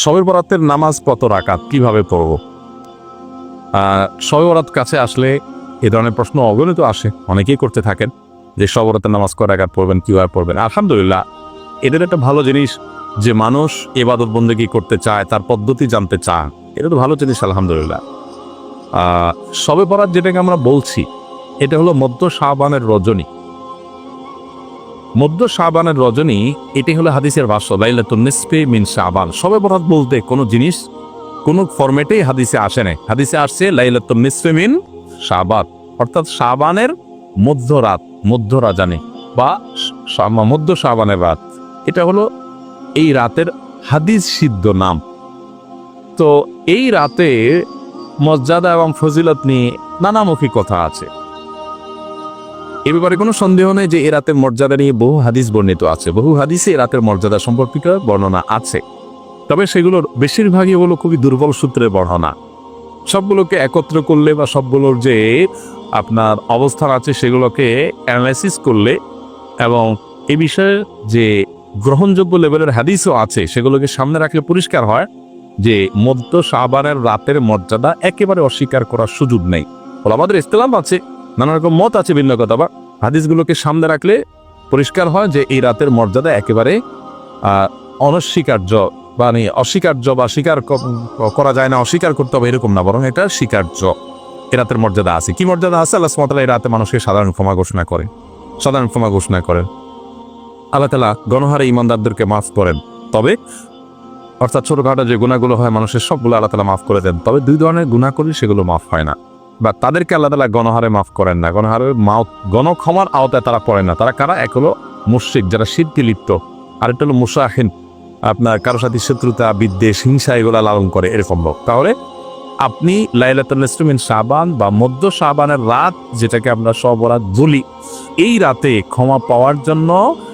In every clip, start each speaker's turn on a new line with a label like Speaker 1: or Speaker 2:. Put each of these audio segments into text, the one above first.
Speaker 1: শবে বরাতের নামাজ কত রাকাত? কীভাবে পড়ব? শবে বরাত কাছে আসলে এ ধরনের প্রশ্ন অগণিত আসে। অনেকেই করতে থাকেন যে শবে নামাজ কয় রাকাত পড়বেন, কীভাবে পড়বেন? আলহামদুলিল্লাহ, এদের একটা ভালো জিনিস যে মানুষ এবাদত বন্দেগী করতে চায়, তার পদ্ধতি জানতে চায়। এটা তো ভালো জিনিস, আলহামদুলিল্লাহ। শবে বরাত যেটাকে আমরা বলছি, এটা হলো মধ্য শাহবানের রজনী। মধ্য শাহবানের রজনী, এটি হলো হাদিসের ভাষ্য, লাইলাতুন নিসফে মিন শাহবান সবে বরাত বলতে কোনো জিনিস, কোনো ফরম্যাটেই হাদিসে আসে নাই। হাদিসে আসছে লাইলাতুন নিসফে মিন শাহবান অর্থাৎ শাহবানের মধ্যরাত মধ্য রাজানে বা মধ্য শাহবানের রাত। এটা হলো এই রাতের হাদিস সিদ্ধ নাম। তো এই রাতে মর্যাদা এবং ফজিলত নিয়ে নানামুখী কথা আছে। এ ব্যাপারে কোনো সন্দেহ নেই যে এ রাতের মর্যাদা নিয়ে বহু হাদিস বর্ণিত আছে। বহু হাদিসে এ রাতের মর্যাদা সম্পর্কিত বর্ণনা আছে। তবে সেগুলোর বেশিরভাগই হলো খুবই দুর্বল সূত্রের বর্ণনা। সবগুলোকে একত্র করলে বা সবগুলোর যে আপনার অবস্থান আছে সেগুলোকে অ্যানালাইসিস করলে এবং এ বিষয়ে যে গ্রহণযোগ্য লেভেলের হাদিসও আছে, সেগুলোকে সামনে রাখলে পরিষ্কার হয় যে মধ্য সাবানের রাতের মর্যাদা একেবারে অস্বীকার করার সুযোগ নেই। আমাদের ইস্তেলাম আছে। নানা রকম মত আছে ভিন্ন কথা, বা হাদিসগুলোকে সামনে রাখলে পরিষ্কার হয় যে এই রাতের মর্যাদা একেবারে অনস্বীকার্য মানে অস্বীকার্য বা স্বীকার করা যায় না, অস্বীকার করতে হবে এরকম না, বরং এটা স্বীকার্য। এ রাতের মর্যাদা আছে। কি মর্যাদা আছে? আল্লাহ সুমাতালা এই রাতে মানুষকে সাধারণ ক্ষমা ঘোষণা করেন। সাধারণ ক্ষমা ঘোষণা করেন। আল্লাহ তালা গণহারে ইমানদারদেরকে মাফ করেন। তবে, অর্থাৎ ছোটোখাটো যে গুণাগুলো হয়, মানুষের সবগুলো আল্লাহ তালা মাফ করে দেন। তবে দুই ধরনের গুণা করলে সেগুলো মাফ হয় না। বা তাদেরকে আল্লাহ তালা গণহারে মাফ করেন না। গণহারের মাও গণক্ষমার আওতায় তারা পড়ে না। তারা কারা? এক হলো মুশ্রিক, যারা শীতকে লিপ্ত। আরেকটা হলো মুসাহিন। আপনার কারও সাথে শত্রুতা, বিদ্বেষ, হিংসা এগুলা লালন করে, এরকম লোক। তাহলে আপনি লাইলাতুল সাবান বা মধ্য সাবানের রাত যেটাকে আমরা সবরাত বলি, এই রাতে ক্ষমা পাওয়ার জন্য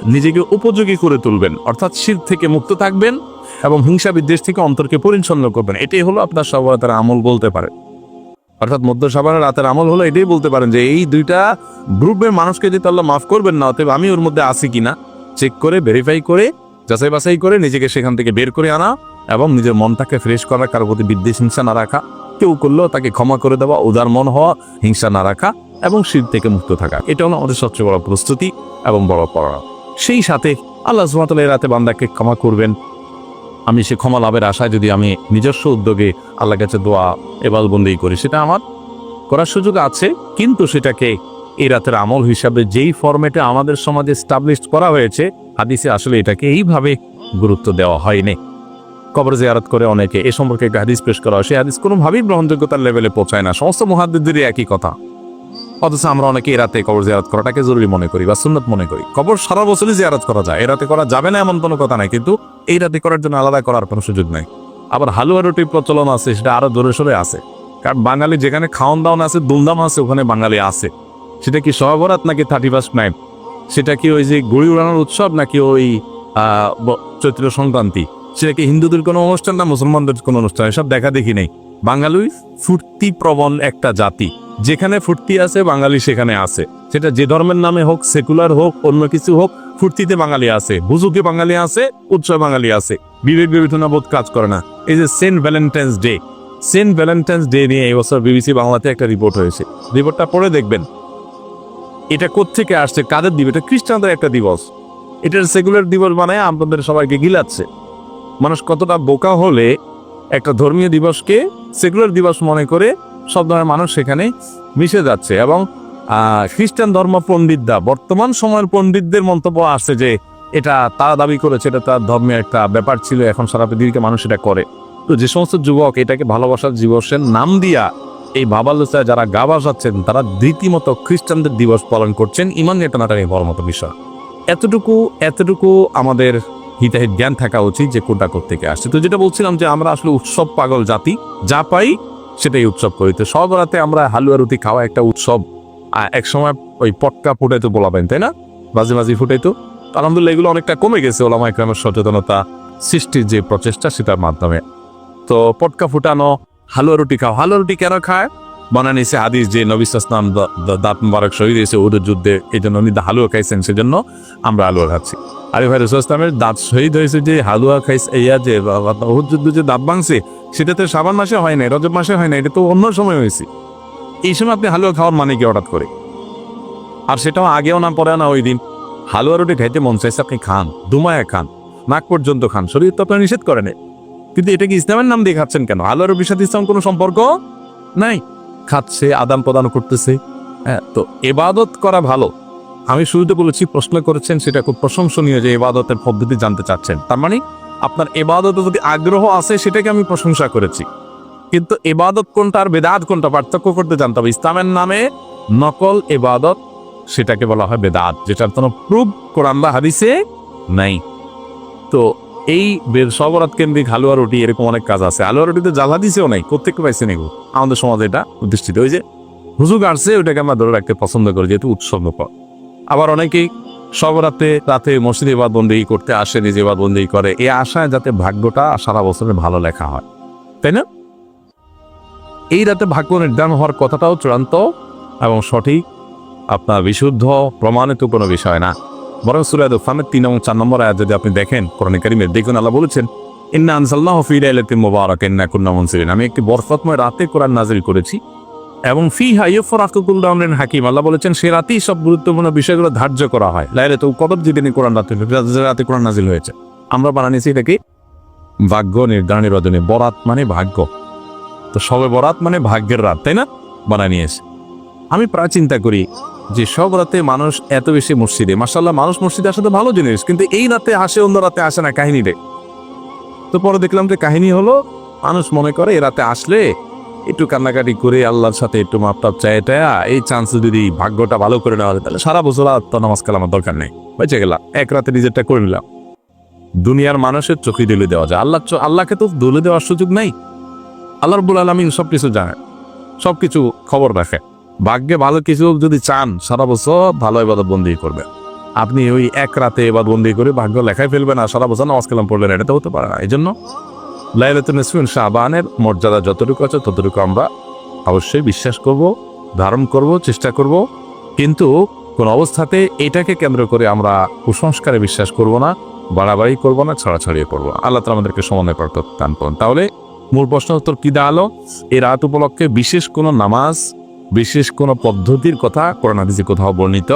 Speaker 1: নিজেকে উপযোগী করে তুলবেন। অর্থাৎ শীত থেকে মুক্ত থাকবেন এবং হিংসা, বিদ্বেষ থেকে অন্তরকে পরিচ্ছন্ন করবেন। এটাই হলো আপনার সবরাতের আমল বলতে পারে। অর্থাৎ মধ্য সাবানের রাতের আমল হলো এটাই বলতে পারেন যে এই দুইটা গ্রুপের মানুষকে যদি আল্লাহ মাফ করবেন না, অতএব আমি ওর মধ্যে আছি কিনা চেক করে ভেরিফাই করে, যাচাই বাছাই করে নিজেকে সেখান থেকে বের করে আনা এবং নিজের মনটাকে ফ্রেশ করা, কারোর প্রতি বিদ্বেষ হিংসা না রাখা, কেউ করলেও তাকে ক্ষমা করে দেওয়া, উদার মন হওয়া, হিংসা না রাখা এবং শীত থেকে মুক্ত থাকা। এটা হলো আমাদের সবচেয়ে বড় প্রস্তুতি এবং বড় পড়া সেই সাথে আল্লাহ সুমাতাল রাতে বান্দাকে ক্ষমা করবেন আমি সে ক্ষমা লাভের আশায় যদি আমি নিজস্ব উদ্যোগে আল্লাহ কাছে দোয়া এবার এবালবন্দি করি, সেটা আমার করার সুযোগ আছে, কিন্তু সেটাকে এই রাতের আমল হিসাবে যেই ফরম্যাটে আমাদের সমাজে স্টাবলিশ করা হয়েছে, হাদিসে আসলে এটাকে এইভাবে গুরুত্ব দেওয়া হয়নি। কবর জিয়ারত করে অনেকে এ সম্পর্কে একটা হাদিস পেশ করা হয়, সেই হাদিস কোনোভাবেই গ্রহণযোগ্যতার লেভেলে পৌঁছায় না। সমস্ত মহাদ্দিদেরই একই কথা। অথচ আমরা অনেকে এই রাতে কবর জিয়ারত করাটাকে জরুরি মনে করি বা সুন্নত মনে করি। কবর সারা বছরই জিয়ারত করা যায়। এরাতে করা যাবে না এমন কোনো কথা নাই, কিন্তু এই রাতে করার জন্য আলাদা করার কোনো সুযোগ নাই। আবার হালুয়া রুটির প্রচলন আছে, সেটা আরও দূরে সরে আছে। কারণ বাঙালি যেখানে খাওয়ান দাওয়ান আছে দুমদাম আছে, ওখানে বাঙালি আছে। সেটা কি সহবরাত নাকি থার্টি ফার্স্ট নাইট? সেটা কি ওই যে গুড়ি উড়ানোর উৎসব নাকি ওই চৈত্র সংক্রান্তি? সেটা কি হিন্দুদের কোনো অনুষ্ঠান না মুসলমানদের কোনো অনুষ্ঠান? এসব দেখা দেখি নেই। বাঙালি ফুর্তি প্রবণ একটা জাতি। যেখানে ফুর্তি আছে, বাঙালি সেখানে আছে। সেটা যে ধর্মের নামে হোক, সেকুলার হোক, অন্য কিছু হোক, ফুর্তিতে বাঙালি আছে বুঝুকে বাঙালি আছে, উৎসব বাঙালি আছে। বিবেক বিবেচনা বোধ কাজ করে না। এই যে Saint Valentine's Day, Saint Valentine's Day নিয়ে এই বছর বিবিসি বাংলাতে একটা রিপোর্ট হয়েছে। রিপোর্টটা পড়ে দেখবেন। এটা কোত্থেকে আসছে, কাদের দিবস? এটা খ্রিস্টানদের একটা দিবস। এটার সেকুলার দিবস বানায় আপনাদের সবাইকে গিলাচ্ছে। মানুষ কতটা বোকা হলে একটা ধর্মীয় দিবসকে সেকুলার দিবস মনে করে সব ধরনের মানুষ সেখানে মিশে যাচ্ছে এবং খ্রিস্টান ধর্ম পণ্ডিতরা বর্তমান সময়ের পণ্ডিতদের মন্তব্য আসছে যে এটা তারা দাবি করেছে, এটা তার ধর্মের একটা ব্যাপার ছিল, এখন সারা পৃথিবীকে মানুষ এটা করে। তো যে সমস্ত যুবক এটাকে ভালোবাসার দিবসের নাম দিয়া এই বাবালোচায় যারা গা বাজাচ্ছেন, তারা রীতিমতো খ্রিস্টানদের দিবস পালন করছেন, ইমান এটা নাটানি বড় মতো বিষয়। এতটুকু এতটুকু আমাদের হিতাহিত জ্ঞান থাকা উচিত যে কোনটা থেকে আসছে। তো যেটা বলছিলাম যে আমরা আসলে উৎসব পাগল জাতি, যা পাই সেটাই উৎসব করি। তো সব রাতে আমরা হালুয়া রুটি খাওয়া একটা উৎসব। এক সময় ওই পটকা ফুটাইতো বলাবেন তাই না? মাঝে মাঝে ফুটাইতো। তো আলহামদুলিল্লাহ এগুলো অনেকটা কমে গেছে ওলামা একরামের সচেতনতা সৃষ্টির যে প্রচেষ্টা সেটার মাধ্যমে। তো পটকা ফুটানো, হালুয়া রুটি খাও হালুয়া রুটি কেন খায়? বানা নিছে হাদিস যে নবী ইসলাম দাঁত মুবারক শহীদ হয়েছে ওদের যুদ্ধে। এই জন্য উনি হালুয়া খাইছেন, সেজন্য আমরা হালুয়া খাচ্ছি। আরে ভাই রসুল ইসলামের দাঁত শহীদ হয়েছে যে হালুয়া খাইছে ইয়া যে ওহুদ যুদ্ধ যে দাঁত ভাঙছে সেটা তো সাবান মাসে হয় না রজব মাসে হয় না এটা তো অন্য সময় হয়েছে। এই সময় আপনি হালুয়া খাওয়ার মানে কি হঠাৎ করে? আর সেটাও আগেও না পরে না, ওই দিন। হালুয়া রুটি খাইতে মন চাইছে, আপনি খান দুমায়া খান, নাক পর্যন্ত খান, শরীর তো আপনার নিষেধ করে নেই। কিন্তু এটা কি ইসলামের নাম দিয়ে খাচ্ছেন কেন? হালুয়া সাথে ইসলাম কোনো সম্পর্ক নাই? খাচ্ছে, আদান প্রদান করতেছে। হ্যাঁ তো এবাদত করা ভালো। আমি শুরুতে বলেছি, প্রশ্ন করেছেন, সেটা খুব প্রশংসনীয় যে এবাদতের পদ্ধতি জানতে চাচ্ছেন। তার মানে আপনার এবাদতে যদি আগ্রহ আছে, সেটাকে আমি প্রশংসা করেছি। কিন্তু এবাদত কোনটা আর বেদাত কোনটা? পার্থক্য করতে জানতে হবে। ইসলামের নামে নকল এবাদত, সেটাকে বলা হয় বেদাত, যেটার কোনো প্রুফ কোরআন বা হাদিসে নাই। তো এই বের সবরাত কেন্দ্রিক হালুয়া রুটি, এরকম অনেক কাজ আছে। হালুয়া রুটিতে জ্বালা দিছেও নাই কোথেকে পাইছে নেগো আমাদের সমাজে এটা প্রতিষ্ঠিত ওই যে হুজুগ আসছে, ওইটাকে আমরা ধরে রাখতে পছন্দ করি, যেহেতু উৎসব আবার অনেকেই সবরাতে রাতে মসজিদে এবার বন্দি করতে আসে, নিজে এবার বন্দি করে। এই আশায় যাতে ভাগ্যটা সারা বছরে ভালো লেখা হয়। তাই না? এই রাতে ভাগ্য নির্ধারণ হওয়ার কথাটাও চূড়ান্ত এবং সঠিক। আপনার বিশুদ্ধ, প্রমাণিত কোনো বিষয় না। বরং সুরায় দুফানের তিন এবং চার নম্বর আয়াত যদি আপনি দেখেন, কোরআন কারিমের দেখুন, আল্লাহ বলেছেন, ইন্না আনসাল্লাহ ফি লাইলাতিন মুবারাকাতিন ইন্না কুন্না মুনসিরিন আমি একটি বরফতময় রাতে কোরআন নাজিল করেছি। এবং ফি হাইয়ফরাকুল দামরেন হাকিম। আল্লাহ বলেছেন, সে রাতেই সব গুরুত্বপূর্ণ বিষয়গুলো ধার্য করা হয়। লাইলাত কদর যেদিনে কোরআন রাতে রাতে কোরআন নাজিল হয়েছে। আমরা বানানিছি এটাকে ভাগ্য নির্ধারণের রজনী বরাত মানে ভাগ্য। তো সবে বরাত মানে ভাগ্যের রাত, তাই না? বানায় নিয়েছে। আমি প্রায় চিন্তা করি যে সব রাতে মানুষ এত বেশি মসজিদে মাসাল্লাহ মানুষ মসজিদে আসা তো ভালো জিনিস, কিন্তু এই রাতে আসে, অন্য রাতে আসে না কাহিনীতে। তো পরে দেখলাম যে কাহিনী হলো, মানুষ মনে করে এ রাতে আসলে একটু কান্নাকাটি করে আল্লাহর সাথে একটু মাপটাপ চাইটা এই চান্স যদি ভাগ্যটা ভালো করে নেওয়া যায়, তাহলে সারা বছর আর তো নামাজ কালামার দরকার নেই। বেঁচে গেলাম, এক রাতে নিজেরটা করে নিলাম। দুনিয়ার মানুষের চোখে দুলে দেওয়া যায়। আল্লাহ আল্লাহকে তো দুলে দেওয়ার সুযোগ নেই। আল্লাহ রব্বুল আলমিন সব কিছু জানে সব কিছু খবর রাখে। ভাগ্যে ভালো কিছু যদি চান, সারা বছর ভালো এবার বন্দি করবে আপনি ওই এক রাতে এবার বন্দি করে ভাগ্য লেখায় ফেলবেন আর সারা বছর নামাজ কালাম পড়লেন এটা তো হতে পারে না। এই জন্য লাইলাতুল শাহবানের মর্যাদা যতটুকু আছে ততটুকু আমরা অবশ্যই বিশ্বাস করব, ধারণ করব, চেষ্টা করব। কিন্তু কোন অবস্থাতে এটাকে কেন্দ্র করে আমরা কুসংস্কারে বিশ্বাস করব না, বাড়াবাড়ি করব না, ছড়াছড়িয়ে করব আল্লাহ তালা আমাদেরকে সমন্বয় করতে দান করুন। তাহলে মূল প্রশ্ন উত্তর কি দাঁড়াল এই রাত উপলক্ষে বিশেষ কোনো নামাজ, বিশেষ কোনো পদ্ধতির কথা কোরআন হাদিসে কোথাও বর্ণিত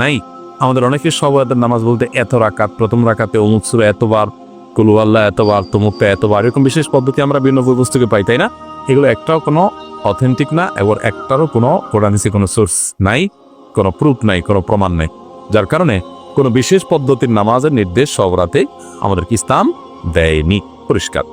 Speaker 1: নাই। আমাদের অনেকের সবাইদের নামাজ বলতে এত রাকাত, প্রথম রাকাতে অমুক সুরা এতবার কুলু, আল্লাহ এতবার এত এতবার এরকম বিশেষ পদ্ধতি আমরা বিভিন্ন বই পুস্তকে পাই, তাই না? এগুলো একটাও কোনো অথেন্টিক না এবং একটারও কোনো কোরআনিসে কোনো সোর্স নাই, কোনো প্রুফ নাই, কোনো প্রমাণ নাই। যার কারণে কোনো বিশেষ পদ্ধতির নামাজের নির্দেশ সব রাতে আমাদেরকে ইসলাম দেয়নি। পরিষ্কার।